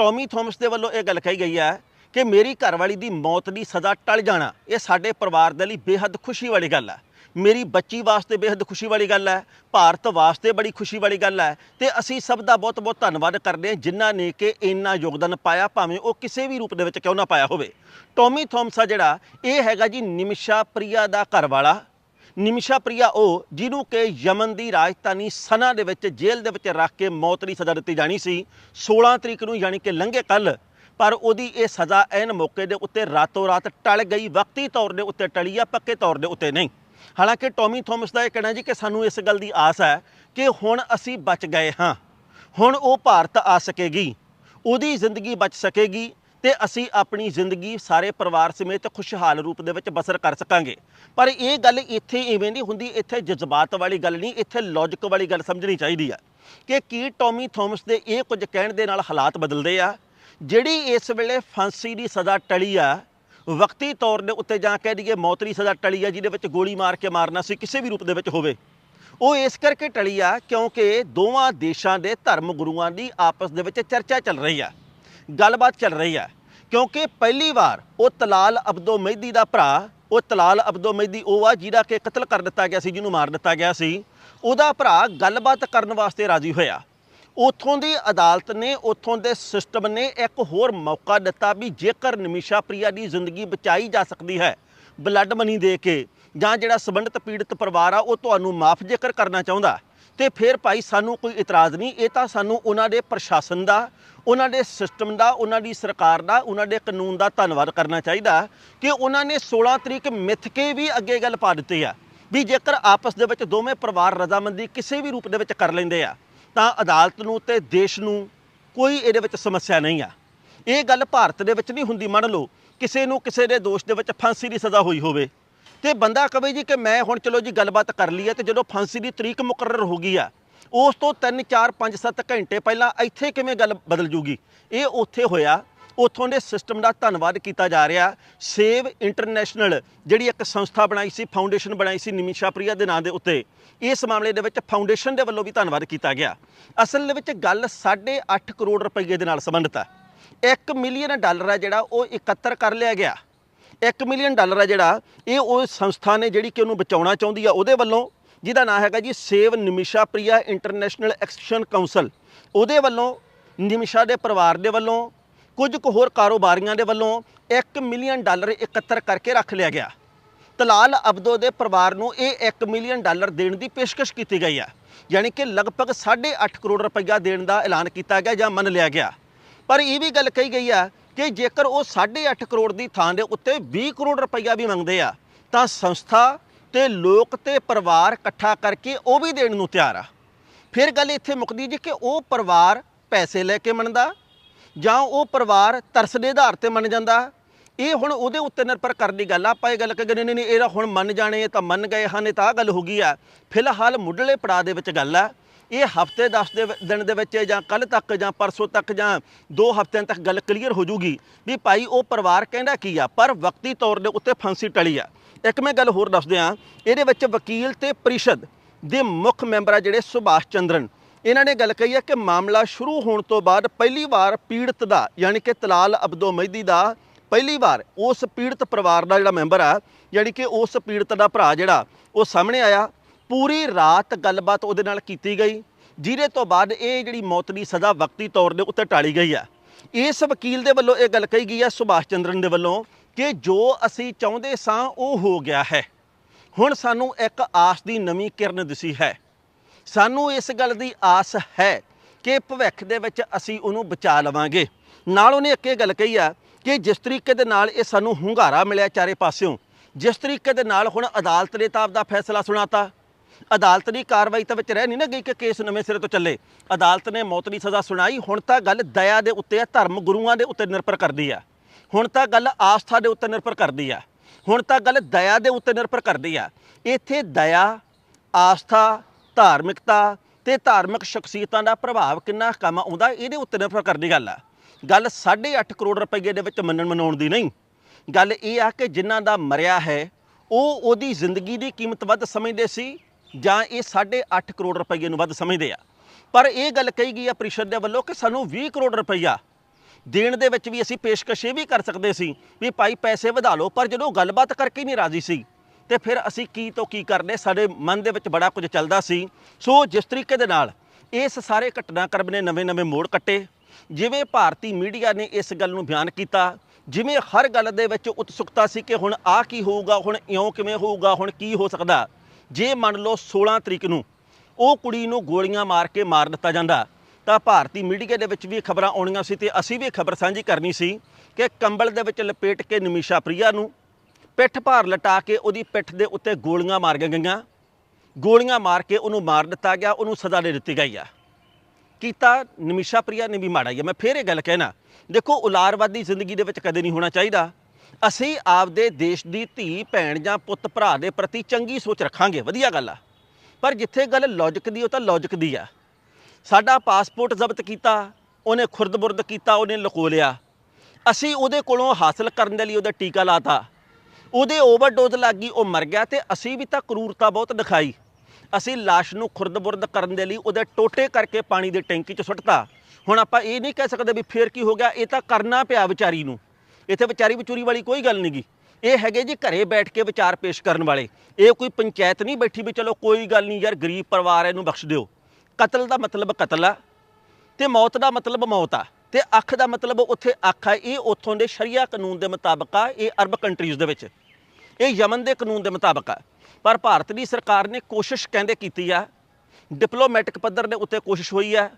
Tommy Thomas ਦੇ ਵੱਲੋਂ ਇਹ ਗੱਲ ਕਹੀ ਗਈ ਹੈ ਕਿ ਮੇਰੀ ਘਰਵਾਲੀ ਦੀ ਮੌਤ ਦੀ ਸਜ਼ਾ ਟਲ ਜਾਣਾ, ਇਹ ਸਾਡੇ ਪਰਿਵਾਰ ਦੇ ਲਈ ਬੇਹੱਦ ਖੁਸ਼ੀ ਵਾਲੀ ਗੱਲ ਹੈ। ਮੇਰੀ ਬੱਚੀ ਵਾਸਤੇ ਬੇਹੱਦ ਖੁਸ਼ੀ ਵਾਲੀ ਗੱਲ ਹੈ, ਭਾਰਤ ਵਾਸਤੇ ਬੜੀ ਖੁਸ਼ੀ ਵਾਲੀ ਗੱਲ ਹੈ ਤੇ ਅਸੀਂ ਸਭ ਦਾ ਬਹੁਤ-ਬਹੁਤ ਧੰਨਵਾਦ ਕਰਦੇ ਹਾਂ ਜਿਨ੍ਹਾਂ ਨੇ ਕਿ ਇੰਨਾ ਯੋਗਦਾਨ ਪਾਇਆ, ਭਾਵੇਂ ਉਹ ਕਿਸੇ ਵੀ ਰੂਪ ਦੇ ਵਿੱਚ ਕਿਉਂ ਨਾ ਪਾਇਆ ਹੋਵੇ। ਟੌਮੀ ਥੋਮਸ ਆ ਜਿਹੜਾ, ਇਹ ਹੈਗਾ ਜੀ ਨਿਮਸ਼ਾ ਪ੍ਰਿਆ ਦਾ ਘਰ ਵਾਲਾ ਨਿਮਿਸ਼ਾ ਪ੍ਰਿਆ ਉਹ, ਜਿਹਨੂੰ ਕਿ ਯਮਨ ਦੀ ਰਾਜਧਾਨੀ ਸਨਾ ਦੇ ਵਿੱਚ ਜੇਲ੍ਹ ਦੇ ਵਿੱਚ ਰੱਖ ਕੇ ਮੌਤ ਦੀ ਸਜ਼ਾ ਦਿੱਤੀ ਜਾਣੀ ਸੀ। 16 ਤਰੀਕ ਨੂੰ ਯਾਨੀ ਕਿ ਲੰਘੇ ਕੱਲ ਪਰ ਉਹਦੀ ਇਹ ਸਜ਼ਾ ਐਨ ਮੌਕੇ ਦੇ ਉੱਤੇ ਰਾਤੋਂ ਰਾਤ ਟਲ ਗਈ, ਵਕਤੀ ਤੌਰ ਦੇ ਉੱਤੇ ਟਲੀ ਆ, ਪੱਕੇ ਤੌਰ ਦੇ ਉੱਤੇ ਨਹੀਂ। ਹਾਲਾਂਕਿ ਟੋਮੀ ਥੋਮਸ ਦਾ ਇਹ ਕਹਿਣਾ ਜੀ ਕਿ ਸਾਨੂੰ ਇਸ ਗੱਲ ਦੀ ਆਸ ਹੈ ਕਿ ਹੁਣ ਅਸੀਂ ਬਚ ਗਏ ਹਾਂ। ਹੁਣ ਉਹ ਭਾਰਤ ਆ ਸਕੇਗੀ। ਉਹਦੀ ਜ਼ਿੰਦਗੀ ਬਚ ਸਕੇਗੀ। ਤੇ ਅਸੀਂ ਆਪਣੀ ਜ਼ਿੰਦਗੀ ਸਾਰੇ ਪਰਿਵਾਰ ਸਮੇਤ ਖੁਸ਼ਹਾਲ ਰੂਪ ਦੇ ਵਿੱਚ ਬਸਰ ਕਰ ਸਕਾਂਗੇ। ਪਰ ਇਹ ਗੱਲ ਇੱਥੇ ਇਵੇਂ ਨਹੀਂ ਹੁੰਦੀ, ਇੱਥੇ ਜਜ਼ਬਾਤ ਵਾਲੀ ਗੱਲ ਨਹੀਂ, ਇੱਥੇ ਲੌਜੀਕ ਵਾਲੀ ਗੱਲ ਸਮਝਣੀ ਚਾਹੀਦੀ ਆ ਕਿ ਕੀ ਟੌਮੀ ਥੋਮਸ ਦੇ ਇਹ ਕੁਝ ਕਹਿਣ ਦੇ ਨਾਲ ਹਾਲਾਤ ਬਦਲਦੇ ਆ, ਜਿਹੜੀ ਇਸ ਵੇਲੇ ਫਾਂਸੀ ਦੀ ਸਜ਼ਾ ਟਲੀ ਆ, ਵਕਤੀ ਤੌਰ ਦੇ ਉੱਤੇ ਜਾਂ ਕਹਿ ਦਈਏ ਮੌਤ ਦੀ ਸਜ਼ਾ ਟਲੀ ਆ, ਜਿਹਦੇ ਵਿੱਚ ਗੋਲੀ ਮਾਰ ਕੇ ਮਾਰਨਾ ਸੀ ਕਿਸੇ ਵੀ ਰੂਪ ਦੇ ਵਿੱਚ ਹੋਵੇ, ਉਹ ਇਸ ਕਰਕੇ ਟਲੀ ਆ ਕਿਉਂਕਿ ਦੋਵਾਂ ਦੇਸ਼ਾਂ ਦੇ ਧਰਮ ਗੁਰੂਆਂ ਦੀ ਆਪਸ ਦੇ ਵਿੱਚ ਚਰਚਾ ਚੱਲ ਰਹੀ ਆ, ਗੱਲਬਾਤ ਚੱਲ ਰਹੀ ਆ। ਕਿਉਂਕਿ ਪਹਿਲੀ ਵਾਰ ਉਹ ਤਲਾਲ ਅਬਦੋ ਮਹਿਦੀ ਦਾ ਭਰਾ, ਉਹ ਤਲਾਲ ਅਬਦੋ ਮਹਿਦੀ ਉਹ ਆ ਜਿਹਦਾ ਕਿ ਕਤਲ ਕਰ ਦਿੱਤਾ ਗਿਆ ਸੀ, ਜਿਹਨੂੰ ਮਾਰ ਦਿੱਤਾ ਗਿਆ ਸੀ। ਉਹਦਾ ਭਰਾ ਗੱਲਬਾਤ ਕਰਨ ਵਾਸਤੇ ਰਾਜ਼ੀ ਹੋਇਆ। ਉਥੋਂ ਦੀ ਅਦਾਲਤ ਨੇ, ਉਥੋਂ ਦੇ ਸਿਸਟਮ ਨੇ ਇੱਕ ਹੋਰ ਮੌਕਾ ਦਿੱਤਾ ਵੀ ਜੇਕਰ ਨਿਮਿਸ਼ਾ ਪ੍ਰਿਆ ਦੀ ਜ਼ਿੰਦਗੀ ਬਚਾਈ ਜਾ ਸਕਦੀ ਹੈ ਬਲੱਡ ਮਨੀ ਦੇ ਕੇ, ਜਾਂ ਜਿਹੜਾ ਸੰਬੰਧਿਤ ਪੀੜਤ ਪਰਿਵਾਰ ਆ, ਉਹ ਤੁਹਾਨੂੰ ਮਾਫ ਜੇਕਰ ਕਰਨਾ ਚਾਹੁੰਦਾ, ਤੇ ਫਿਰ ਭਾਈ ਸਾਨੂੰ ਕੋਈ ਇਤਰਾਜ਼ ਨਹੀਂ, ਇਹ ਤਾਂ ਸਾਨੂੰ ਉਹਨਾਂ ਦੇ ਪ੍ਰਸ਼ਾਸਨ ਦਾ ਉਹਨਾਂ ਦੇ ਸਿਸਟਮ ਦਾ, ਉਹਨਾਂ ਦੀ ਸਰਕਾਰ ਦਾ, ਉਹਨਾਂ ਦੇ ਕਾਨੂੰਨ ਦਾ ਧੰਨਵਾਦ ਕਰਨਾ ਚਾਹੀਦਾ ਕਿ ਉਹਨਾਂ ਨੇ 16 ਤਰੀਕ ਮਿੱਥ ਕੇ ਵੀ ਅੱਗੇ ਗੱਲ ਪਾ ਦਿੱਤੀ ਆ ਵੀ ਜੇਕਰ ਆਪਸ ਦੇ ਵਿੱਚ ਦੋਵੇਂ ਪਰਿਵਾਰ ਰਜ਼ਾਮੰਦੀ ਕਿਸੇ ਵੀ ਰੂਪ ਦੇ ਵਿੱਚ ਕਰ ਲੈਂਦੇ ਆ, ਤਾਂ ਅਦਾਲਤ ਨੂੰ ਤੇ ਦੇਸ਼ ਨੂੰ ਕੋਈ ਇਹਦੇ ਵਿੱਚ ਸਮੱਸਿਆ ਨਹੀਂ ਆ। ਇਹ ਗੱਲ ਭਾਰਤ ਦੇ ਵਿੱਚ ਨਹੀਂ ਹੁੰਦੀ, ਮੰਨ ਲਓ, ਕਿਸੇ ਨੂੰ ਕਿਸੇ ਦੇ ਦੋਸ਼ ਦੇ ਵਿੱਚ ਫਾਂਸੀ ਦੀ ਸਜ਼ਾ ਹੋਈ ਹੋਵੇ। ਤੇ ਬੰਦਾ ਕਵੇ ਜੀ ਕਿ ਮੈਂ ਹੁਣ ਚਲੋ ਜੀ ਗੱਲਬਾਤ ਕਰ ਲਈ ਹੈ ਤੇ ਜਦੋਂ ਫਾਂਸੀ ਦੀ ਤਰੀਕ ਮੁਕਰਰ ਹੋ ਗਈ ਆ ਉਸ ਤੋਂ 3 4 5 7 ਘੰਟੇ ਪਹਿਲਾਂ ਇੱਥੇ ਕਿਵੇਂ ਗੱਲ ਬਦਲ ਜੂਗੀ? ਇਹ ਉੱਥੇ ਹੋਇਆ, ਉਥੋਂ ਦੇ ਸਿਸਟਮ ਦਾ ਧੰਨਵਾਦ ਕੀਤਾ ਜਾ ਰਿਹਾ। ਸੇਵ ਇੰਟਰਨੈਸ਼ਨਲ ਜਿਹੜੀ ਇੱਕ ਸੰਸਥਾ ਬਣਾਈ ਸੀ ਫਾਊਂਡੇਸ਼ਨ ਬਣਾਈ ਸੀ ਨਿਮਿਸ਼ਾ ਪ੍ਰਿਆ ਦੇ ਨਾਂ ਦੇ ਉੱਤੇ, ਇਸ ਮਾਮਲੇ ਦੇ ਵਿੱਚ ਫਾਊਂਡੇਸ਼ਨ ਦੇ ਵੱਲੋਂ ਵੀ ਧੰਨਵਾਦ ਕੀਤਾ ਗਿਆ। ਅਸਲ ਦੇ ਵਿੱਚ ਗੱਲ 8.5 ਕਰੋੜ ਰੁਪਏ ਦੇ ਨਾਲ ਸੰਬੰਧਿਤ ਹੈ 1 ਮਿਲੀਅਨ ਡਾਲਰ ਹੈ ਜਿਹੜਾ ਉਹ ਇਕੱਤਰ ਕਰ ਲਿਆ ਗਿਆ। 1 ਮਿਲੀਅਨ ਡਾਲਰ ਹੈ ਜਿਹੜਾ, ਇਹ ਉਹ ਸੰਸਥਾ ਨੇ ਜਿਹੜੀ ਕਿ ਉਹਨੂੰ ਬਚਾਉਣਾ ਚਾਹੁੰਦੀ ਆ, ਉਹਦੇ ਵੱਲੋਂ ਜਿਹਦਾ ਨਾਮ ਹੈਗਾ ਜੀ save Nimisha Priya international action council ਉਹਦੇ ਵੱਲੋਂ ਨਿਮਿਸ਼ਾ ਦੇ ਪਰਿਵਾਰ ਦੇ ਵੱਲੋਂ, ਕੁਝ ਕੁ ਹੋਰ ਕਾਰੋਬਾਰੀਆਂ ਦੇ ਵੱਲੋਂ 1 ਮਿਲੀਅਨ ਡਾਲਰ ਇਕੱਤਰ ਕਰਕੇ ਰੱਖ ਲਿਆ ਗਿਆ। ਤਲਾਲ ਅਬਦੋ ਦੇ ਪਰਿਵਾਰ ਨੂੰ ਇਹ 1 ਮਿਲੀਅਨ ਡਾਲਰ ਦੇਣ ਦੀ ਪੇਸ਼ਕਸ਼ ਕੀਤੀ ਗਈ ਹੈ ਯਾਨੀ ਕਿ ਲਗਭਗ 8.5 ਕਰੋੜ ਰੁਪਈਆ ਦੇਣ ਦਾ ਐਲਾਨ ਕੀਤਾ ਗਿਆ ਜਾਂ ਮੰਨ ਲਿਆ ਗਿਆ। ਪਰ ਇਹ ਵੀ ਗੱਲ ਕਹੀ ਗਈ ਆ ਕਿ ਜੇਕਰ ਉਹ 8.5 ਕਰੋੜ ਦੀ ਥਾਂ ਦੇ ਉੱਤੇ 20 ਕਰੋੜ ਰੁਪਈਆ ਵੀ ਮੰਗਦੇ ਆ, ਤਾਂ ਸੰਸਥਾ ਤੇ ਲੋਕ ਤੇ ਪਰਿਵਾਰ ਇਕੱਠਾ ਕਰਕੇ ਉਹ ਵੀ ਦੇਣ ਨੂੰ ਤਿਆਰ ਆ। ਫਿਰ ਗੱਲ ਇੱਥੇ ਮੁੱਕਦੀ ਜੀ ਕਿ ਉਹ ਪਰਿਵਾਰ ਪੈਸੇ ਲੈ ਕੇ ਮੰਨਦਾ ਜਾਂ ਉਹ ਪਰਿਵਾਰ ਤਰਸ ਦੇ ਆਧਾਰ ਤੇ ਮੰਨ ਜਾਂਦਾ। ਇਹ ਹੁਣ ਉਹਦੇ ਉੱਤੇ ਨਿਰਭਰ ਕਰਨ ਦੀ ਗੱਲ ਆ। ਆਪਾਂ ਇਹ ਗੱਲ ਕਹਿੰਦੇ ਨਹੀਂ ਨਹੀਂ ਇਹਦਾ ਹੁਣ ਮੰਨ ਜਾਣੇ ਤਾਂ ਮੰਨ ਗਏ ਹਨ, ਇਹ ਤਾਂ ਆਹ ਗੱਲ ਹੋ ਗਈ ਆ। ਫਿਲਹਾਲ ਮੁੱਢਲੇ ਪੜਾਅ ਦੇ ਵਿੱਚ ਗੱਲ ਆ। ਇਹ ਹਫ਼ਤੇ 10 ਦੇ ਦਿਨ ਦੇ ਵਿੱਚ ਜਾਂ ਕੱਲ ਤੱਕ ਜਾਂ ਪਰਸੋਂ ਤੱਕ ਜਾਂ 2 ਹਫ਼ਤਿਆਂ ਤੱਕ ਗੱਲ ਕਲੀਅਰ ਹੋ ਜੂਗੀ ਵੀ ਭਾਈ ਉਹ ਪਰਿਵਾਰ ਕਹਿੰਦਾ ਕੀ ਆ? ਪਰ ਵਕਤੀ ਤੌਰ ਦੇ ਉੱਤੇ ਫਾਂਸੀ ਟਲੀ ਆ। ਇੱਕ ਮੈਂ ਗੱਲ ਹੋਰ ਦੱਸ ਦਿਆਂ, ਇਹਦੇ ਵਿੱਚ ਵਕੀਲ ਤੇ ਪਰਿਸ਼ਦ ਦੇ ਮੁੱਖ ਮੈਂਬਰ ਆ ਜਿਹੜੇ ਸੁਭਾਸ਼ ਚੰਦਰਨ। ਇਹਨਾਂ ਨੇ ਗੱਲ ਕਹੀ ਹੈ ਕਿ ਮਾਮਲਾ ਸ਼ੁਰੂ ਹੋਣ ਤੋਂ ਬਾਅਦ ਪਹਿਲੀ ਵਾਰ ਪੀੜਤ ਦਾ, ਯਾਨੀ ਕਿ ਤਲਾਲ ਅਬਦੋ ਮਹਿਦੀ ਦਾ ਪਹਿਲੀ ਵਾਰ ਉਸ ਪੀੜਤ ਪਰਿਵਾਰ ਦਾ ਜਿਹੜਾ ਮੈਂਬਰ ਆ, ਯਾਨੀ ਕਿ ਉਸ ਪੀੜਤ ਦਾ ਭਰਾ ਜਿਹੜਾ, ਉਹ ਸਾਹਮਣੇ ਆਇਆ। ਪੂਰੀ ਰਾਤ ਗੱਲਬਾਤ ਉਹਦੇ ਨਾਲ ਕੀਤੀ ਗਈ, ਜਿਹਦੇ ਤੋਂ ਬਾਅਦ ਇਹ ਜਿਹੜੀ ਮੌਤ ਦੀ ਸਜ਼ਾ ਵਕਤੀ ਤੌਰ ਦੇ ਉੱਤੇ ਟਾਲੀ ਗਈ ਆ। ਇਸ ਵਕੀਲ ਦੇ ਵੱਲੋਂ ਇਹ ਗੱਲ ਕਹੀ ਗਈ ਆ ਸੁਭਾਸ਼ ਚੰਦਰਨ ਦੇ ਵੱਲੋਂ ਕਿ ਜੋ ਅਸੀਂ ਚਾਹੁੰਦੇ ਸਾਂ ਉਹ ਹੋ ਗਿਆ ਹੈ। ਹੁਣ ਸਾਨੂੰ ਇੱਕ ਆਸ ਦੀ ਨਵੀਂ ਕਿਰਨ ਦਿਸੀ ਹੈ। ਸਾਨੂੰ ਇਸ ਗੱਲ ਦੀ ਆਸ ਹੈ ਕਿ ਭਵਿੱਖ ਦੇ ਵਿੱਚ ਅਸੀਂ ਉਹਨੂੰ ਬਚਾ ਲਵਾਂਗੇ। ਨਾਲ ਉਹਨੇ ਇੱਕ ਇਹ ਗੱਲ ਕਹੀ ਆ ਕਿ ਜਿਸ ਤਰੀਕੇ ਦੇ ਨਾਲ ਇਹ ਸਾਨੂੰ ਹੁੰਗਾਰਾ ਮਿਲਿਆ ਚਾਰੇ ਪਾਸਿਓਂ, ਜਿਸ ਤਰੀਕੇ ਦੇ ਨਾਲ ਹੁਣ ਅਦਾਲਤ ਨੇ ਤਾਂ ਆਪਦਾ ਫੈਸਲਾ ਸੁਣਾਤਾ। ਅਦਾਲਤ ਦੀ ਕਾਰਵਾਈ ਤਾਂ ਵਿੱਚ ਰਹਿ ਨਹੀਂ ਨਾ ਗਈ ਕਿ ਕੇਸ ਨਵੇਂ ਸਿਰੇ ਤੋਂ ਚੱਲੇ। ਅਦਾਲਤ ਨੇ ਮੌਤ ਦੀ ਸਜ਼ਾ ਸੁਣਾਈ, ਹੁਣ ਤਾਂ ਗੱਲ ਦਇਆ ਦੇ ਉੱਤੇ ਆ, ਧਰਮ ਗੁਰੂਆਂ ਦੇ ਉੱਤੇ ਨਿਰਭਰ ਕਰਦੀ ਆ। ਹੁਣ ਤਾਂ ਗੱਲ ਆਸਥਾ ਦੇ ਉੱਤੇ ਨਿਰਭਰ ਕਰਦੀ ਆ। ਹੁਣ ਤਾਂ ਗੱਲ ਦਇਆ ਦੇ ਉੱਤੇ ਨਿਰਭਰ ਕਰਦੀ ਆ। ਇੱਥੇ ਦਇਆ, ਆਸਥਾ, ਧਾਰਮਿਕਤਾ ਤੇ ਧਾਰਮਿਕ ਸ਼ਖਸੀਅਤਾਂ ਦਾ ਪ੍ਰਭਾਵ ਕਿੰਨਾ ਕੰਮ ਆਉਂਦਾ, ਇਹਦੇ ਉੱਤੇ ਨਿਰਭਰ ਕਰਦੀ ਗੱਲ ਆ। ਗੱਲ 8.5 ਕਰੋੜ ਰੁਪਏ ਦੇ ਵਿੱਚ ਮੰਨਣ ਮਨਾਉਣ ਦੀ ਨਹੀਂ। ਗੱਲ ਇਹ ਆ ਕਿ ਜਿਨ੍ਹਾਂ ਦਾ ਮਰਿਆ ਹੈ, ਉਹ ਉਹਦੀ ਜ਼ਿੰਦਗੀ ਦੀ ਕੀਮਤ ਵੱਧ ਸਮਝਦੇ ਸੀ ਜਾਂ ਇਹ 8.5 ਕਰੋੜ ਰੁਪਏ ਨੂੰ ਵੱਧ ਸਮਝਦੇ ਆ। ਪਰ ਇਹ ਗੱਲ ਕਹੀ ਗਈ ਆ ਪ੍ਰੀਸ਼ਦ ਦੇ ਵੱਲੋਂ ਕਿ ਸਾਨੂੰ 20 ਕਰੋੜ ਰੁਪਈਆ ਦੇਣ ਦੇ ਵਿੱਚ ਵੀ ਅਸੀਂ ਪੇਸ਼ਕਸ਼ ਇਹ ਵੀ ਕਰ ਸਕਦੇ ਸੀ ਵੀ ਭਾਈ ਪੈਸੇ ਵਧਾ ਲਓ, ਪਰ ਜਦੋਂ ਗੱਲਬਾਤ ਕਰਕੇ ਨਹੀਂ ਰਾਜ਼ੀ ਸੀ, ਤੇ ਫਿਰ ਅਸੀਂ ਕੀ ਤੋਂ ਕੀ ਕਰਨੇ ਸਾਡੇ ਮਨ ਦੇ ਵਿੱਚ ਬੜਾ ਕੁਝ ਚੱਲਦਾ ਸੀ। ਸੋ ਜਿਸ ਤਰੀਕੇ ਦੇ ਨਾਲ ਇਸ ਸਾਰੇ ਘਟਨਾਕ੍ਰਮ ਨੇ ਨਵੇਂ-ਨਵੇਂ ਮੋੜ ਕੱਟੇ। ਜਿਵੇਂ ਭਾਰਤੀ ਮੀਡੀਆ ਨੇ ਇਸ ਗੱਲ ਨੂੰ ਬਿਆਨ ਕੀਤਾ, ਜਿਵੇਂ ਹਰ ਗੱਲ ਦੇ ਵਿੱਚ ਉਤਸੁਕਤਾ ਸੀ ਕਿ ਹੁਣ ਆ ਕੀ ਹੋਊਗਾ, ਹੁਣ ਇਉਂ ਕਿਵੇਂ ਹੋਊਗਾ, ਹੁਣ ਕੀ ਹੋ ਸਕਦਾ। ਜੇ ਮੰਨ ਲਓ 16 ਤਰੀਕ ਨੂੰ ਉਹ ਕੁੜੀ ਨੂੰ ਗੋਲੀਆਂ ਮਾਰ ਕੇ ਮਾਰ ਦਿੱਤਾ ਜਾਂਦਾ ਤਾਂ ਭਾਰਤੀ ਮੀਡੀਆ ਦੇ ਵਿੱਚ ਵੀ ਖਬਰਾਂ ਆਉਣੀਆਂ ਸੀ ਤੇ ਅਸੀਂ ਵੀ ਖਬਰ ਸਾਂਝੀ ਕਰਨੀ ਸੀ ਕਿ ਕੰਬਲ ਦੇ ਵਿੱਚ ਲਪੇਟ ਕੇ ਨਿਮਿਸ਼ਾ ਪ੍ਰਿਆ ਨੂੰ ਪਿੱਠ ਭਾਰ ਲਟਾ ਕੇ ਉਹਦੀ ਪਿੱਠ ਦੇ ਉੱਤੇ ਗੋਲੀਆਂ ਮਾਰੀਆਂ ਗਈਆਂ। ਗੋਲੀਆਂ ਮਾਰ ਕੇ ਉਹਨੂੰ ਮਾਰ ਦਿੱਤਾ ਗਿਆ, ਉਹਨੂੰ ਸਜ਼ਾ ਦੇ ਦਿੱਤੀ ਗਈ ਆ। ਕੀਤਾ ਨਿਮਿਸ਼ਾ ਪ੍ਰਿਆ ਨੇ ਵੀ ਮਾੜਾ ਹੀ ਆ। ਮੈਂ ਫੇਰ ਇਹ ਗੱਲ ਕਹਿਣਾ, ਦੇਖੋ ਉਲਾਰਵਾਦੀ ਜ਼ਿੰਦਗੀ ਦੇ ਵਿੱਚ ਕਦੇ ਨਹੀਂ ਹੋਣਾ ਚਾਹੀਦਾ। ਅਸੀਂ ਆਪਦੇ ਦੇਸ਼ ਦੀ ਧੀ, ਭੈਣ ਜਾਂ ਪੁੱਤ, ਭਰਾ ਦੇ ਪ੍ਰਤੀ ਚੰਗੀ ਸੋਚ ਰੱਖਾਂਗੇ, ਵਧੀਆ ਗੱਲ ਆ। ਪਰ ਜਿੱਥੇ ਗੱਲ ਲੌਜੀਕ ਦੀ, ਉਹ ਤਾਂ ਲੌਜੀਕ ਦੀ ਆ। ਸਾਡਾ ਪਾਸਪੋਰਟ ਜ਼ਬਤ ਕੀਤਾ, ਉਹਨੇ ਖੁਰਦ-ਬੁਰਦ ਕੀਤਾ, ਉਹਨੇ ਲਕੋ ਲਿਆ। ਅਸੀਂ ਉਹਦੇ ਕੋਲੋਂ ਹਾਸਲ ਕਰਨ ਦੇ ਲਈ ਉਹਦਾ ਟੀਕਾ ਲਾਤਾ। ਉਹਦੇ ਓਵਰਡੋਜ਼ ਲੱਗ ਗਈ, ਉਹ ਮਰ ਗਿਆ ਤੇ ਅਸੀਂ ਵੀ ਤਾਂ ਕਰੂਰਤਾ ਬਹੁਤ ਦਿਖਾਈ। ਅਸੀਂ ਲਾਸ਼ ਨੂੰ ਖੁਰਦ-ਬੁਰਦ ਕਰਨ ਦੇ ਲਈ ਉਹਦੇ ਟੋਟੇ ਕਰਕੇ ਪਾਣੀ ਦੀ ਟੈਂਕੀ 'ਚ ਸੁੱਟਤਾ। ਹੁਣ ਆਪਾਂ ਇਹ ਨਹੀਂ ਕਹਿ ਸਕਦੇ ਵੀ ਫੇਰ ਕੀ ਹੋ ਗਿਆ, ਇਹ ਤਾਂ ਕਰਨਾ ਪਿਆ ਵਿਚਾਰੀ ਨੂੰ। ਇੱਥੇ ਵਿਚਾਰੀ ਵਿਚੂਰੀ ਵਾਲੀ ਕੋਈ ਗੱਲ ਨਹੀਂ ਨਹੀਂਗੀ ਇਹ ਹੈਗੇ ਜੀ ਘਰੇ ਬੈਠ ਕੇ ਵਿਚਾਰ ਪੇਸ਼ ਕਰਨ ਵਾਲੇ। ਇਹ ਕੋਈ ਪੰਚਾਇਤ ਨਹੀਂ ਬੈਠੀ ਵੀ ਚਲੋ ਕੋਈ ਗੱਲ ਨਹੀਂ ਯਾਰ, ਗਰੀਬ ਪਰਿਵਾਰ ਹੈ ਇਹਨੂੰ ਬਖਸ਼ ਦਿਓ। ਕਤਲ ਦਾ ਮਤਲਬ ਕਤਲ ਆ, ਤੇ ਮੌਤ ਦਾ ਮਤਲਬ ਮੌਤ ਆ, ਤੇ ਅੱਖ ਦਾ ਮਤਲਬ ਉੱਥੇ ਅੱਖ ਆ, ਇਹ ਉੱਥੋਂ ਦੇ ਸ਼ਰੀਆ ਕਾਨੂੰਨ ਦੇ ਮੁਤਾਬਕ ਆ, ਇਹ ਅਰਬ ਕੰਟਰੀਜ਼ ਦੇ ਵਿੱਚ। ਇਹ ਯਮਨ ਦੇ ਕਾਨੂੰਨ ਦੇ ਮੁਤਾਬਕ ਆ। ਪਰ ਭਾਰਤ ਦੀ ਸਰਕਾਰ ਨੇ ਕੋਸ਼ਿਸ਼ ਕਹਿੰਦੇ ਕੀਤੀ ਆ ਡਿਪਲੋਮੈਟਿਕ ਪੱਧਰ ਦੇ ਉੱਤੇ ਕੋਸ਼ਿਸ਼ ਹੋਈ ਆ,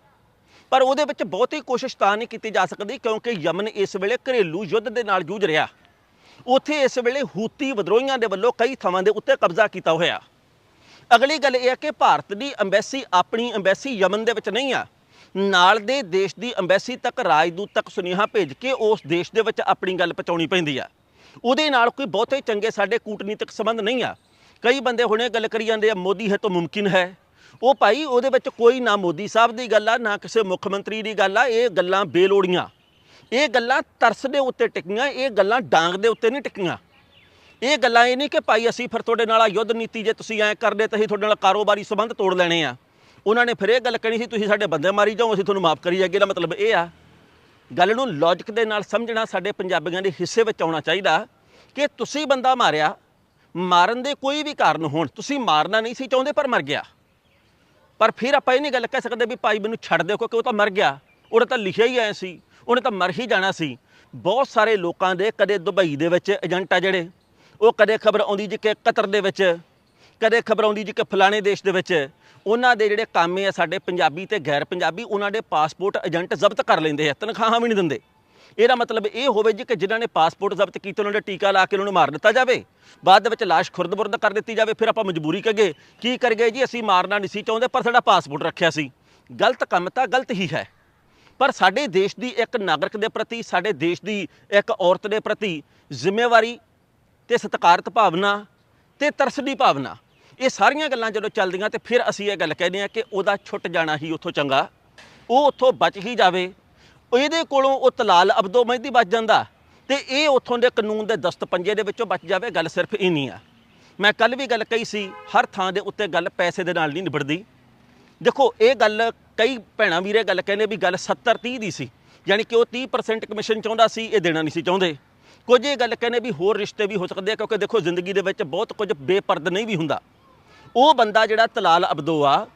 ਪਰ ਉਹਦੇ ਵਿੱਚ ਬਹੁਤੀ ਕੋਸ਼ਿਸ਼ ਤਾਂ ਨਹੀਂ ਕੀਤੀ ਜਾ ਸਕਦੀ, ਕਿਉਂਕਿ ਯਮਨ ਇਸ ਵੇਲੇ ਘਰੇਲੂ ਯੁੱਧ ਦੇ ਨਾਲ ਜੂਝ ਰਿਹਾ। ਉੱਥੇ ਇਸ ਵੇਲੇ ਹੂਤੀ ਵਿਦਰੋਹੀਆਂ ਦੇ ਵੱਲੋਂ ਕਈ ਥਾਵਾਂ ਦੇ ਉੱਤੇ ਕਬਜ਼ਾ ਕੀਤਾ ਹੋਇਆ। ਅਗਲੀ ਗੱਲ ਇਹ ਹੈ ਕਿ ਭਾਰਤ ਦੀ ਐਮਬੈਸੀ ਆਪਣੀ ਐਮਬੈਸੀ ਯਮਨ ਦੇ ਵਿੱਚ ਨਹੀਂ ਆ। ਨਾਲ ਦੇ ਦੇਸ਼ ਦੀ ਐਮਬੈਸੀ ਤੱਕ ਰਾਜਦੂਤ ਤੱਕ ਸੁਨੇਹਾ ਭੇਜ ਕੇ ਉਸ ਦੇਸ਼ ਦੇ ਵਿੱਚ ਆਪਣੀ ਗੱਲ ਪਹੁੰਚਾਉਣੀ ਪੈਂਦੀ ਆ। ਉਹਦੇ ਨਾਲ ਕੋਈ ਬਹੁਤੇ ਚੰਗੇ ਸਾਡੇ ਕੂਟਨੀਤਿਕ ਸੰਬੰਧ ਨਹੀਂ ਆ। ਕਈ ਬੰਦੇ ਹੁਣੇ ਗੱਲ ਕਰੀ ਜਾਂਦੇ ਆ, ਮੋਦੀ ਹੈ ਤਾਂ ਮੁਮਕਿਨ ਹੈ। ਉਹ ਭਾਈ, ਉਹਦੇ ਵਿੱਚ ਕੋਈ ਨਾ ਮੋਦੀ ਸਾਹਿਬ ਦੀ ਗੱਲ ਆ, ਨਾ ਕਿਸੇ ਮੁੱਖ ਮੰਤਰੀ ਦੀ ਗੱਲ ਆ, ਇਹ ਗੱਲਾਂ ਬੇਲੋੜੀਆਂ। ਇਹ ਗੱਲਾਂ ਤਰਸ ਦੇ ਉੱਤੇ ਟਿਕੀਆਂ, ਇਹ ਗੱਲਾਂ ਡਾਂਗ ਦੇ ਉੱਤੇ ਨਹੀਂ ਟਿਕੀਆਂ। ਇਹ ਗੱਲਾਂ ਇਹ ਨਹੀਂ ਕਿ ਭਾਈ ਅਸੀਂ ਫਿਰ ਤੁਹਾਡੇ ਨਾਲ ਆ ਯੁੱਧ ਨੀਤੀ ਜੇ ਤੁਸੀਂ ਐਂ ਕਰਦੇ ਤਾਂ ਅਸੀਂ ਤੁਹਾਡੇ ਨਾਲ ਕਾਰੋਬਾਰੀ ਸੰਬੰਧ ਤੋੜ ਲੈਣੇ ਆ। ਉਹਨਾਂ ਨੇ ਫਿਰ ਇਹ ਗੱਲ ਕਹਿਣੀ ਸੀ, ਤੁਸੀਂ ਸਾਡੇ ਬੰਦੇ ਮਾਰੀ ਜਾਓ, ਅਸੀਂ ਤੁਹਾਨੂੰ ਮਾਫ ਕਰੀ ਜਾਈਏ ਦਾ ਮਤਲਬ ਇਹ ਆ। ਗੱਲ ਨੂੰ ਲੌਜੀਕ ਦੇ ਨਾਲ ਸਮਝਣਾ ਸਾਡੇ ਪੰਜਾਬੀਆਂ ਦੇ ਹਿੱਸੇ ਵਿੱਚ ਆਉਣਾ ਚਾਹੀਦਾ ਕਿ ਤੁਸੀਂ ਬੰਦਾ ਮਾਰਿਆ, ਮਾਰਨ ਦੇ ਕੋਈ ਵੀ ਕਾਰਨ ਹੋਣ, ਤੁਸੀਂ ਮਾਰਨਾ ਨਹੀਂ ਸੀ, ਚਾਹੁੰਦੇ ਪਰ ਮਰ ਗਿਆ। ਪਰ ਫਿਰ ਆਪਾਂ ਇਹ ਨਹੀਂ ਗੱਲ ਕਹਿ ਸਕਦੇ ਵੀ ਭਾਈ ਮੈਨੂੰ ਛੱਡ ਦਿਓ, ਕਿਉਂਕਿ ਉਹ ਤਾਂ ਮਰ ਗਿਆ। ਉਹਨੇ ਤਾਂ ਲਿਖਿਆ ਹੀ ਐ ਸੀ, ਉਹਨੇ ਤਾਂ ਮਰ ਹੀ ਜਾਣਾ ਸੀ। ਬਹੁਤ ਸਾਰੇ ਲੋਕਾਂ ਦੇ ਕਦੇ ਦੁਬਈ ਦੇ ਵਿੱਚ ਏਜੰਟ ਆ ਜਿਹੜੇ ਉਹ ਕਦੇ ਖਬਰ ਆਉਂਦੀ ਜੀ ਕਿ ਕਤਰ ਦੇ ਵਿੱਚ, ਕਦੇ ਖਬਰ ਆਉਂਦੀ ਜੀ ਕਿ ਫਲਾਣੇ ਦੇਸ਼ ਦੇ ਵਿੱਚ, ਉਹਨਾਂ ਦੇ ਜਿਹੜੇ ਕਾਮੇ ਆ ਸਾਡੇ ਪੰਜਾਬੀ ਤੇ ਗੈਰ ਪੰਜਾਬੀ, ਉਹਨਾਂ ਦੇ ਪਾਸਪੋਰਟ ਏਜੰਟ ਜ਼ਬਤ ਕਰ ਲੈਂਦੇ ਆ, ਤਨਖਾਹਾਂ ਵੀ ਨਹੀਂ ਦਿੰਦੇ। ਇਹਦਾ ਮਤਲਬ ਇਹ ਹੋਵੇ ਜੀ ਕਿ ਜਿਨ੍ਹਾਂ ਨੇ ਪਾਸਪੋਰਟ ਜ਼ਬਤ ਕੀਤੇ, ਉਹਨਾਂ ਦੇ ਟੀਕਾ ਲਾ ਕੇ ਉਹਨਾਂ ਨੂੰ ਮਾਰ ਦਿੱਤਾ ਜਾਵੇ। ਬਾਅਦ ਦੇ ਵਿੱਚ ਲਾਸ਼ ਖੁਰਦ-ਬੁਰਦ ਕਰ ਦਿੱਤੀ ਜਾਵੇ, ਫਿਰ ਆਪਾਂ ਮਜਬੂਰੀ ਕਗੇ ਕੀ ਕਰ ਗਏ ਜੀ, ਅਸੀਂ ਮਾਰਨਾ ਨਹੀਂ ਸੀ ਚਾਹੁੰਦੇ, ਪਰ ਸਾਡਾ ਪਾਸਪੋਰਟ ਰੱਖਿਆ ਸੀ। ਗਲਤ ਕੰਮ ਤਾਂ ਗਲਤ ਹੀ ਹੈ। ਪਰ ਸਾਡੇ ਦੇਸ਼ ਦੀ ਇੱਕ ਨਾਗਰਿਕ ਦੇ ਪ੍ਰਤੀ, ਸਾਡੇ ਦੇਸ਼ ਦੀ ਇੱਕ ਔਰਤ ਦੇ ਪ੍ਰਤੀ ਜ਼ਿੰਮੇਵਾਰੀ ਤੇ ਸਤਿਕਾਰਤ ਭਾਵਨਾ ਤੇ ਤਰਸ ਦੀ ਭਾਵਨਾ, ਇਹ ਸਾਰੀਆਂ ਗੱਲਾਂ ਜਦੋਂ ਚੱਲਦੀਆਂ ਤੇ ਫਿਰ ਅਸੀਂ ਇਹ ਗੱਲ ਕਹਿੰਦੇ ਆ ਕਿ ਉਹਦਾ ਛੁੱਟ ਜਾਣਾ ਹੀ ਉੱਥੋਂ ਚੰਗਾ। ਉਹ ਉੱਥੋਂ ਬਚ ਹੀ ਜਾਵੇ। ਇਹਦੇ ਕੋਲੋਂ ਉਹ ਤਲਾਲ ਅਬਦੋ ਮਹਿਦੀ ਬਚ ਜਾਂਦਾ ਤੇ ਇਹ ਉੱਥੋਂ ਦੇ ਕਾਨੂੰਨ ਦੇ ਦਸਤ ਪੰਜੇ ਦੇ ਵਿੱਚੋਂ ਬਚ ਜਾਵੇ, ਗੱਲ ਸਿਰਫ ਇੰਨੀ ਆ। ਮੈਂ ਕੱਲ ਵੀ ਗੱਲ ਕਹੀ ਸੀ, ਹਰ ਥਾਂ ਦੇ ਉੱਤੇ ਗੱਲ ਪੈਸੇ ਦੇ ਨਾਲ ਨਹੀਂ ਨਿਬੜਦੀ। ਦੇਖੋ, ਇਹ ਗੱਲ ਕਈ ਭੈਣਾਂ ਵੀਰੇ ਗੱਲ ਕਹਿੰਦੇ ਵੀ ਗੱਲ 70 30 ਦੀ ਸੀ, ਯਾਨੀ ਕਿ ਉਹ 30% ਕਮਿਸ਼ਨ ਚਾਹੁੰਦਾ ਸੀ, ਇਹ ਦੇਣਾ ਨਹੀਂ ਸੀ ਚਾਹੁੰਦੇ। ਕੁਝ ਇਹ ਗੱਲ ਕਹਿੰਦੇ ਵੀ ਹੋਰ ਰਿਸ਼ਤੇ ਵੀ ਹੋ ਸਕਦੇ ਆ, ਕਿਉਂਕਿ ਦੇਖੋ ਜ਼ਿੰਦਗੀ ਦੇ ਵਿੱਚ ਬਹੁਤ ਕੁਝ ਬੇਪਰਦ ਨਹੀਂ ਵੀ ਹੁੰਦਾ। ਉਹ ਬੰਦਾ ਜਿਹੜਾ ਤਲਾਲ ਅਬਦੋ ਆ,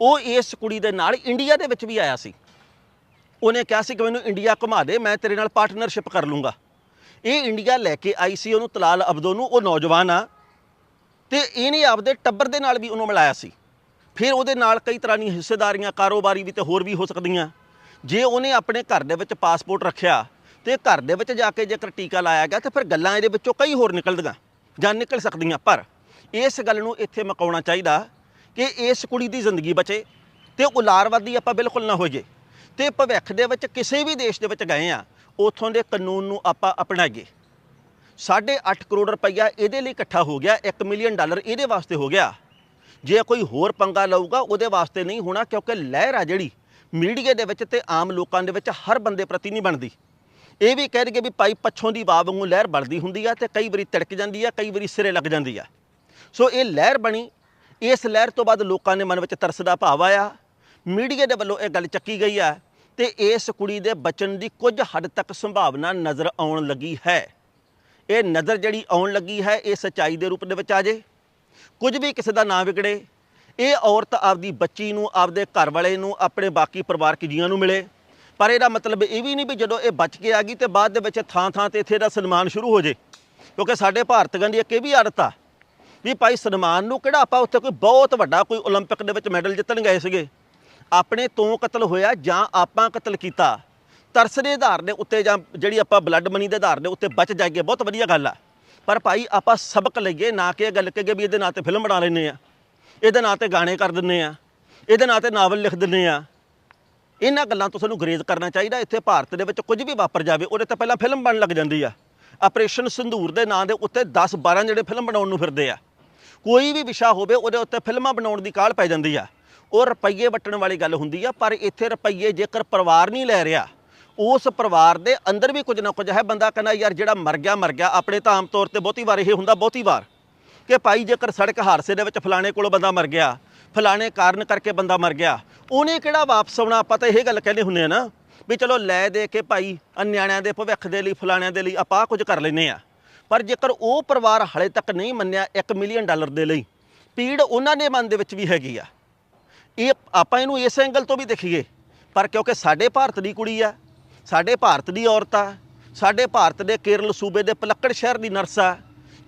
ਉਹ ਇਸ ਕੁੜੀ ਦੇ ਨਾਲ ਇੰਡੀਆ ਦੇ ਵਿੱਚ ਵੀ ਆਇਆ ਸੀ। ਉਹਨੇ ਕਿਹਾ ਸੀ ਕਿ ਮੈਨੂੰ ਇੰਡੀਆ ਘੁਮਾ ਦੇ, ਮੈਂ ਤੇਰੇ ਨਾਲ ਪਾਰਟਨਰਸ਼ਿਪ ਕਰ ਲੂੰਗਾ। ਇਹ ਇੰਡੀਆ ਲੈ ਕੇ ਆਈ ਸੀ ਉਹਨੂੰ ਤਲਾਲ ਅਬਦੋ ਨੂੰ, ਉਹ ਨੌਜਵਾਨ ਆ। ਤੇ ਇਹਨੇ ਆਪਦੇ ਟੱਬਰ ਦੇ ਨਾਲ ਵੀ ਉਹਨੂੰ ਮਿਲਾਇਆ ਸੀ। ਫਿਰ ਉਹਦੇ ਨਾਲ ਕਈ ਤਰ੍ਹਾਂ ਦੀਆਂ ਹਿੱਸੇਦਾਰੀਆਂ, ਕਾਰੋਬਾਰੀ ਵੀ ਤੇ ਹੋਰ ਵੀ ਹੋ ਸਕਦੀਆਂ। ਜੇ ਉਹਨੇ ਆਪਣੇ ਘਰ ਦੇ ਵਿੱਚ ਪਾਸਪੋਰਟ ਰੱਖਿਆ ਤੇ ਘਰ ਦੇ ਵਿੱਚ ਜਾ ਕੇ ਜੇਕਰ ਟੀਕਾ ਲਾਇਆ ਗਿਆ ਤੇ ਫਿਰ ਗੱਲਾਂ ਇਹਦੇ ਵਿੱਚੋਂ ਕਈ ਹੋਰ ਨਿਕਲਦੀਆਂ ਜਾਂ ਨਿਕਲ ਸਕਦੀਆਂ। ਪਰ ਇਸ ਗੱਲ ਨੂੰ ਇੱਥੇ ਮਕਾਉਣਾ ਚਾਹੀਦਾ ਕਿ ਇਸ ਕੁੜੀ ਦੀ ਜ਼ਿੰਦਗੀ ਬਚੇ ਤੇ ਉਲਾਰਵਾਦੀ ਆਪਾਂ ਬਿਲਕੁਲ ਨਾ ਹੋਈਏ ਜੇ ਤੇ ਭਵਿੱਖ ਦੇ ਵਿੱਚ ਕਿਸੇ ਵੀ ਦੇਸ਼ ਦੇ ਵਿੱਚ ਗਏ ਆ, ਉਥੋਂ ਦੇ ਕਾਨੂੰਨ ਨੂੰ ਆਪਾਂ ਅਪਣਾਈਏ। 8.5 ਕਰੋੜ ਰੁਪਈਆ ਇਹਦੇ ਲਈ ਇਕੱਠਾ ਹੋ ਗਿਆ 1 ਮਿਲੀਅਨ ਡਾਲਰ ਇਹਦੇ ਵਾਸਤੇ ਹੋ ਗਿਆ। ਜੇ ਕੋਈ ਹੋਰ ਪੰਗਾ ਲਊਗਾ ਉਹਦੇ ਵਾਸਤੇ ਨਹੀਂ ਹੋਣਾ ਕਿਉਂਕਿ ਲਹਿਰ ਆ ਜਿਹੜੀ ਮੀਡੀਆ ਦੇ ਵਿੱਚ ਤੇ ਆਮ ਲੋਕਾਂ ਦੇ ਵਿੱਚ ਹਰ ਬੰਦੇ ਪ੍ਰਤੀ ਨਹੀਂ ਬਣਦੀ। ਇਹ ਵੀ ਕਹਿ ਦਈਏ ਵੀ ਭਾਈ ਪੱਛੋਂ ਦੀ ਵਾਹ ਵਾਂਗੂ ਲਹਿਰ ਬਣਦੀ ਹੁੰਦੀ ਆ ਤੇ ਕਈ ਵਾਰੀ ਤੜਕ ਜਾਂਦੀ ਆ, ਕਈ ਵਾਰੀ ਸਿਰੇ ਲੱਗ ਜਾਂਦੀ ਆ। ਸੋ ਇਹ ਲਹਿਰ ਬਣੀ, ਇਸ ਲਹਿਰ ਤੋਂ ਬਾਅਦ ਲੋਕਾਂ ਦੇ ਮਨ ਵਿੱਚ ਤਰਸ ਦਾ ਭਾਵ ਆਇਆ, ਮੀਡੀਆ ਦੇ ਵੱਲੋਂ ਇਹ ਗੱਲ ਚੱਕੀ ਗਈ ਆ ਤੇ ਇਸ ਕੁੜੀ ਦੇ ਬਚਣ ਦੀ ਕੁਝ ਹੱਦ ਤੱਕ ਸੰਭਾਵਨਾ ਨਜ਼ਰ ਆਉਣ ਲੱਗੀ ਹੈ। ਇਹ ਨਜ਼ਰ ਜਿਹੜੀ ਆਉਣ ਲੱਗੀ ਹੈ, ਇਹ ਸਚਾਈ ਦੇ ਰੂਪ ਦੇ ਵਿੱਚ ਆ ਜੇ। ਕੁਝ ਵੀ ਕਿਸੇ ਦਾ ਨਾਂ ਵਿਗੜੇ, ਇਹ ਔਰਤ ਆਪਦੀ ਬੱਚੀ ਨੂੰ, ਆਪਦੇ ਘਰ ਵਾਲੇ ਨੂੰ, ਆਪਣੇ ਬਾਕੀ ਪਰਿਵਾਰਕ ਜੀਆਂ ਨੂੰ ਮਿਲੇ। ਪਰ ਇਹਦਾ ਮਤਲਬ ਇਹ ਵੀ ਨਹੀਂ ਵੀ ਜਦੋਂ ਇਹ ਬਚ ਕੇ ਆ ਗਈ ਤੇ ਬਾਅਦ ਦੇ ਵਿੱਚ ਥਾਂ ਥਾਂ ਤੇ ਇੱਥੇ ਦਾ ਸਨਮਾਨ ਸ਼ੁਰੂ ਹੋ ਜੇ ਕਿਉਂਕਿ ਸਾਡੇ ਭਾਰਤੀਆਂ ਦੀ ਇੱਕ ਇਹ ਵੀ ਆਦਤ ਆ ਵੀ ਭਾਈ ਸਨਮਾਨ ਨੂੰ ਕਿਹੜਾ ਆਪਾਂ ਉੱਥੇ ਕੋਈ ਬਹੁਤ ਵੱਡਾ ਕੋਈ 올림픽 ਦੇ ਵਿੱਚ ਮੈਡਲ ਜਿੱਤਣ ਗਏ ਸੀਗੇ ਆਪਣੇ ਤੋਂ ਕਤਲ ਹੋਇਆ ਜਾਂ ਆਪਾਂ ਕਤਲ ਕੀਤਾ ਤਰਸ ਦੇ ਆਧਾਰ ਦੇ ਉੱਤੇ ਜਾਂ ਜਿਹੜੀ ਆਪਾਂ ਬਲੱਡ ਮਨੀ ਦੇ ਆਧਾਰ ਦੇ ਉੱਤੇ ਬਚ ਜਾਈਏ ਬਹੁਤ ਵਧੀਆ ਗੱਲ ਆ ਪਰ ਭਾਈ ਆਪਾਂ ਸਬਕ ਲਈਏ ਨਾ ਕਿ ਇਹ ਗੱਲ ਕਹੀਏ ਵੀ ਇਹਦੇ ਨਾਂ ਤੇ ਫਿਲਮ ਬਣਾ ਲੈਂਦੇ ਆ ਇਹਦੇ ਨਾਂ ਤੇ ਗਾਣੇ ਕਰ ਦਿੰਦੇ ਆ ਇਹਦੇ ਨਾਂ ਤੇ ਨਾਵਲ ਲਿਖ ਦਿੰਦੇ ਆ ਇਹਨਾਂ ਗੱਲਾਂ ਤੋਂ ਸਾਨੂੰ ਗਰੇਜ਼ ਕਰਨਾ ਚਾਹੀਦਾ, ਇੱਥੇ ਭਾਰਤ ਦੇ ਵਿੱਚ ਕੁਝ ਵੀ ਵਾਪਰ ਜਾਵੇ, ਉਹਦੇ ਤੋਂ ਪਹਿਲਾਂ ਫਿਲਮ ਬਣਨ ਲੱਗ ਜਾਂਦੀ ਆ। ਆਪਰੇਸ਼ਨ ਸੰਧੂਰ ਦੇ ਨਾਂ ਦੇ ਉੱਤੇ 10 12 ਜਿਹੜੇ ਫਿਲਮ ਬਣਾਉਣ ਨੂੰ ਫਿਰਦੇ ਆ। ਕੋਈ ਵੀ ਵਿਸ਼ਾ ਹੋਵੇ, ਉਹਦੇ ਉੱਤੇ ਫਿਲਮਾਂ ਬਣਾਉਣ ਦੀ ਕਾਹਲ ਪੈ ਜਾਂਦੀ ਆ। ਉਹ ਰੁਪਈਏ ਵਟਣ ਵਾਲੀ ਗੱਲ ਹੁੰਦੀ ਆ, ਪਰ ਇੱਥੇ ਰੁਪਈਏ ਜੇਕਰ ਪਰਿਵਾਰ ਨਹੀਂ ਲੈ ਰਿਹਾ, ਉਸ ਪਰਿਵਾਰ ਦੇ ਅੰਦਰ ਵੀ ਕੁਝ ਨਾ ਕੁਝ ਹੈ। ਬੰਦਾ ਕਹਿੰਦਾ, ਯਾਰ, ਜਿਹੜਾ ਮਰ ਗਿਆ ਮਰ ਗਿਆ। ਆਪਣੇ ਤਾਂ ਆਮ ਤੌਰ ਤੇ ਬਹੁਤੀ ਵਾਰ ਇਹ ਹੁੰਦਾ, ਬਹੁਤੀ ਵਾਰ ਕਿ ਭਾਈ ਜੇਕਰ ਸੜਕ ਹਾਦਸੇ ਦੇ ਵਿੱਚ ਫਲਾਣੇ ਕੋਲੋਂ ਬੰਦਾ ਮਰ ਗਿਆ ਫਲਾਣੇ ਕਾਰਨ ਕਰਕੇ ਬੰਦਾ ਮਰ ਗਿਆ। ਉਹਨੇ ਕਿਹੜਾ ਵਾਪਸ ਆਉਣਾ? ਆਪਾਂ ਤਾਂ ਇਹ ਗੱਲ ਕਹਿੰਦੇ ਹੁੰਦੇ ਆ ਨਾ, ਵੀ ਚਲੋ ਲੈ ਦੇ ਕੇ ਭਾਈ ਨਿਆਣਿਆਂ ਦੇ ਭਵਿੱਖ ਦੇ ਲਈ, ਫਲਾਣਿਆਂ ਦੇ ਲਈ ਆਪਾਂ ਆਹ ਕੁਝ ਕਰ ਲੈਨੇ ਆ। ਪਰ ਜੇਕਰ ਉਹ ਪਰਿਵਾਰ ਹਲੇ ਤੱਕ ਨਹੀਂ ਮੰਨਿਆ 1 ਮਿਲੀਅਨ ਡਾਲਰ ਦੇ ਲਈ ਪੀੜ ਉਹਨਾਂ ਦੇ ਮਨ ਦੇ ਵਿੱਚ ਵੀ ਹੈਗੀ ਆ। ਇਹ ਆਪਾਂ ਇਹਨੂੰ ਇਸ ਐਂਗਲ ਤੋਂ ਵੀ ਦੇਖੀਏ, ਪਰ ਕਿਉਂਕਿ ਸਾਡੇ ਭਾਰਤ ਦੀ ਕੁੜੀ ਆ, ਸਾਡੇ ਭਾਰਤ ਦੀ ਔਰਤ ਆ, ਸਾਡੇ ਭਾਰਤ ਦੇ ਕੇਰਲ ਸੂਬੇ ਦੇ ਪਲੱਕੜ ਸ਼ਹਿਰ ਦੀ ਨਰਸ ਆ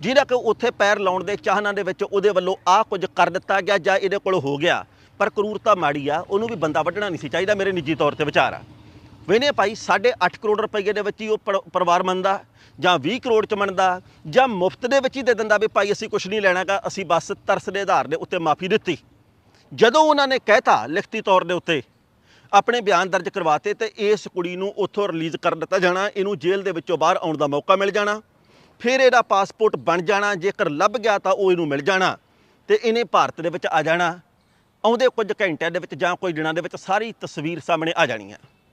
ਜਿਹਦਾ ਕਿ ਉੱਥੇ ਪੈਰ ਲਾਉਣ ਦੇ ਚਾਹਨਾਂ ਦੇ ਵਿੱਚ ਉਹਦੇ ਵੱਲੋਂ ਆ ਕੁਝ ਕਰ ਦਿੱਤਾ ਗਿਆ ਜਾਂ ਇਹਦੇ ਕੋਲ ਹੋ ਗਿਆ। ਪਰ ਕਰੂਰਤਾ ਮਾੜੀ ਆ, ਉਹਨੂੰ ਵੀ ਬੰਦਾ ਵੱਢਣਾ ਨਹੀਂ ਸੀ ਚਾਹੀਦਾ ਮੇਰੇ ਨਿੱਜੀ ਤੌਰ ਤੇ ਵਿਚਾਰ ਆ। ਵੇਨੇ ਭਾਈ 8.5 ਕਰੋੜ ਰੁਪਏ ਦੇ ਵਿੱਚ ਹੀ ਉਹ ਪਰ- ਪਰਿਵਾਰ ਮੰਨਦਾ, ਜਾਂ 20 ਕਰੋੜ ਚ ਮੰਨਦਾ, ਜਾਂ ਮੁਫਤ ਦੇ ਵਿੱਚ ਹੀ ਦੇ ਦਿੰਦਾ ਵੀ ਭਾਈ ਅਸੀਂ ਕੁਝ ਨਹੀਂ ਲੈਣਾਗਾ ਅਸੀਂ ਬਸ ਤਰਸ ਦੇ ਆਧਾਰ ਦੇ ਉੱਤੇ ਮਾਫੀ ਦਿੱਤੀ। ਜਦੋਂ ਉਹਨਾਂ ਨੇ ਕਹਿਤਾ ਲਿਖਤੀ ਤੌਰ ਦੇ ਉੱਤੇ, ਆਪਣੇ ਬਿਆਨ ਦਰਜ ਕਰਵਾਤੇ ਤੇ ਇਸ ਕੁੜੀ ਨੂੰ ਉੱਥੋਂ ਰਿਲੀਜ਼ ਕਰ ਦਿੱਤਾ ਜਾਣਾ, ਇਹਨੂੰ ਜੇਲ੍ਹ ਦੇ ਵਿੱਚੋਂ ਬਾਹਰ ਆਉਣ ਦਾ ਮੌਕਾ ਮਿਲ ਜਾਣਾ। ਫਿਰ ਇਹਦਾ ਪਾਸਪੋਰਟ ਬਣ ਜਾਣਾ, ਜੇਕਰ ਲੱਭ ਗਿਆ ਤਾਂ ਉਹ ਇਹਨੂੰ ਮਿਲ ਜਾਣਾ ਤੇ ਇਹਨੇ ਭਾਰਤ ਦੇ ਵਿੱਚ ਆ ਜਾਣਾ। ਆਉਂਦੇ ਕੁਝ ਘੰਟਿਆਂ ਦੇ ਵਿੱਚ ਜਾਂ ਕੁਝ ਦਿਨਾਂ ਦੇ ਵਿੱਚ ਸਾਰੀ ਤਸਵੀਰ ਸਾਹਮਣੇ ਆ ਜਾਣੀ ਹੈ